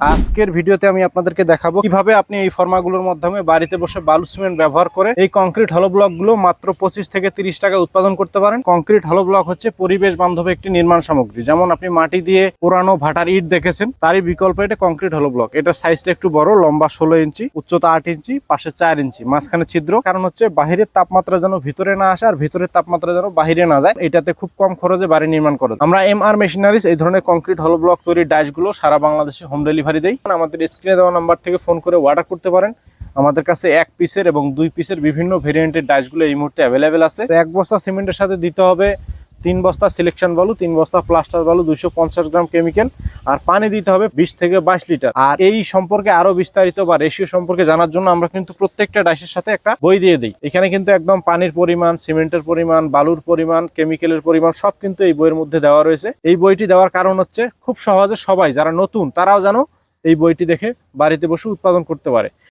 আজকের ভিডিওতে আমি আপনাদেরকে দেখাবো কীভাবে আপনি এই ফর্মাগুলোর মাধ্যমে বাড়িতে বসে বালু সিমেন্ট ব্যবহার করে এই কংক্রিট হলো ব্লকগুলো মাত্র পঁচিশ থেকে তিরিশ টাকা উৎপাদন করতে পারেন। কংক্রিট হলো ব্লক হচ্ছে পরিবেশ বান্ধব একটি নির্মাণ সামগ্রী। যেমন আপনি মাটি দিয়ে পুরানো ভাটার ইট দেখেছেন, তারই বিকল্প এটা কংক্রিট হলো ব্লক এটার সাইজটা একটু বড়, লম্বা ষোলো ইঞ্চি, উচ্চতা আট ইঞ্চি, পাশে চার ইঞ্চি। মাঝখানে ছিদ্র, কারণ হচ্ছে বাহিরের তাপমাত্রা যেন ভিতরে না আসে আর ভিতরের তাপমাত্রা যেন বাহিরে না যায়, এটাতে খুব কম খরচে বাড়ি নির্মাণ করে আমরা এম আর মেশিনারিজ এই ধরনের কংক্রিট হলো ব্লক তৈরির ডাইসগুলো সারা বাংলাদেশে হোম ডেলিভারি দেয় আমাদের স্ক্রিনে দেওয়া নাম্বার থেকে ফোন করে অর্ডার করতে পারেন। আমাদের কাছে এক পিসের এবং দুই পিসের বিভিন্ন ভেরিয়েন্টের ডাইসগুলো এই মুহূর্তে অ্যাভেলেবেল আছে। এক বস্তা সিমেন্টের সাথে দিতে হবে তিন বস্তা সিলেকশন বালু, তিন বস্তা প্লাস্টার বালু পঞ্চাশ গ্রাম কেমিক্যাল আর পানি দিতে হবে বিশ থেকে বাইশ লিটার আর এই সম্পর্কে আরও বিস্তারিত বা রেশিও সম্পর্কে জানার জন্য আমরা কিন্তু প্রত্যেকটা ডাইসের সাথে একটা বই দিয়ে দিই। এখানে কিন্তু একদম পানির পরিমাণ, সিমেন্টের পরিমাণ, বালুর পরিমাণ কেমিক্যালের পরিমাণ সব কিন্তু এই বইয়ের মধ্যে দেওয়া রয়েছে। এই বইটি দেওয়ার কারণ হচ্ছে খুব সহজে সবাই, যারা নতুন, তারাও যেন এই বইটি দেখে বাড়িতে বসে উৎপাদন করতে পারে।